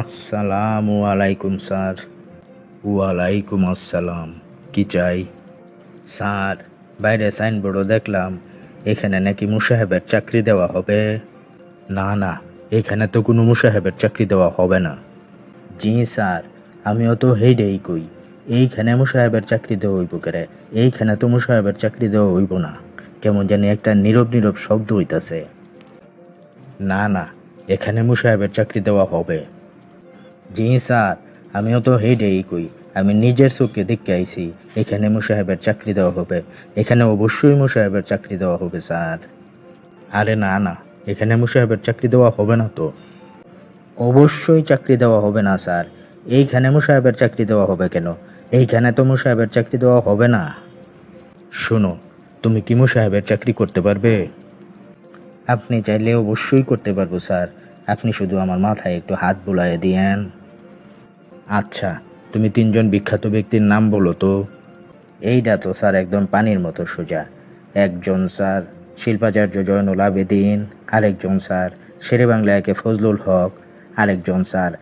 আসসালামু আলাইকুম, স্যার। ওয়ালাইকুম আসসালাম। কি চাই? স্যার, বাইরে সাইনবোর্ডও দেখলাম। এখানে নাকি মুসাহেবের চাকরি দেওয়া হবে। না না, এখানে তো কোনো মুসাহেবের চাকরি দেওয়া হবে না। জি, স্যার, আমিও তো হেইডেই কই। এইখানে মুসাহেবের চাকরি দেওয়া হইব কেরে? এইখানে তো মুসাহেবের চাকরি দেওয়া হইব না। কেমন জানি একটা নীরব নীরব শব্দ হইতাছে। না না, এখানে মুসাহেবের চাকরি দেওয়া হবে। জি স্যার, আমিও তো হেডেই কই। আমি নিজের চোখে দেখতে আইছি, এখানে মুসাহেবের চাকরি দেওয়া হবে। এখানে অবশ্যই মুসাহেবের চাকরি দেওয়া হবে, স্যার। আরে না না, এখানে মুসাহেবের চাকরি দেওয়া হবে না তো। অবশ্যই চাকরি দেওয়া হবে না, স্যার। এইখানে মুসাহেবের চাকরি দেওয়া হবে কেন? এইখানে তো মুসাহেবের চাকরি দেওয়া হবে না। শোনো, তুমি কি মুসাহেবের চাকরি করতে পারবে? আপনি চাইলে অবশ্যই করতে পারব, স্যার। আপনি শুধু আমার মাথায় একটু হাত বুলাইয়ে দিয়েন। আচ্ছা তুমি তিনজন বিখ্যাত ব্যক্তির নাম বলো তো। এইটা তো স্যার একদম পানির মতো সোজা। একজন স্যার শিল্পাচার্য জয়নুল আবেদিন, আরেকজন স্যার শেরে বাংলা একে ফজলুল হক, আরেকজন স্যার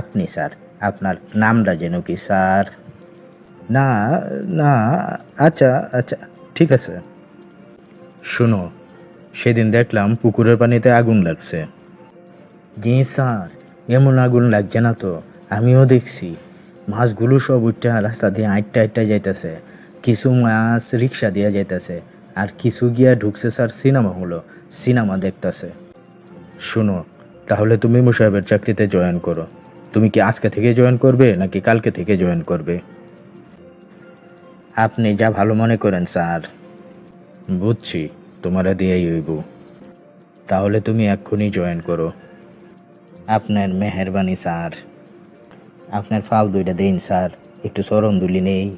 আপনি স্যার, আপনার নামটা যেন কি স্যার? না না আচ্ছা আচ্ছা ঠিক আছে। শুনো, সেদিন দেখলাম পুকুরের পানিতে আগুন লাগছে। জি স্যার, এমন আগুন লাগছে না তো। আমিও দেখছি। মাছগুলো সব উঠটা রাস্তা দিয়ে আটটা আটটা যাইতেছে। কিছু মাছ রিক্সা দিয়ে যাইতেছে। আর কিছু গিয়া ঢুকছে স্যার সিনেমা হলো। সিনেমা দেখতেছে। শুনো, তাহলে তুমি মুসাহেবের চাকরিতে জয়েন করো। তুমি কি আজকে থেকে জয়েন করবে, নাকি কালকে থেকে জয়েন করবে? আপনি যা ভালো মনে করেন, স্যার। বুঝছি, তোমারা দিয়েই হইব। তাহলে তুমি এক্ষুনি জয়েন করো। আপনার মেহরবানি, স্যার। আপনার ফাল দুইটা দিন স্যার। একটু সরম দুলি নেই।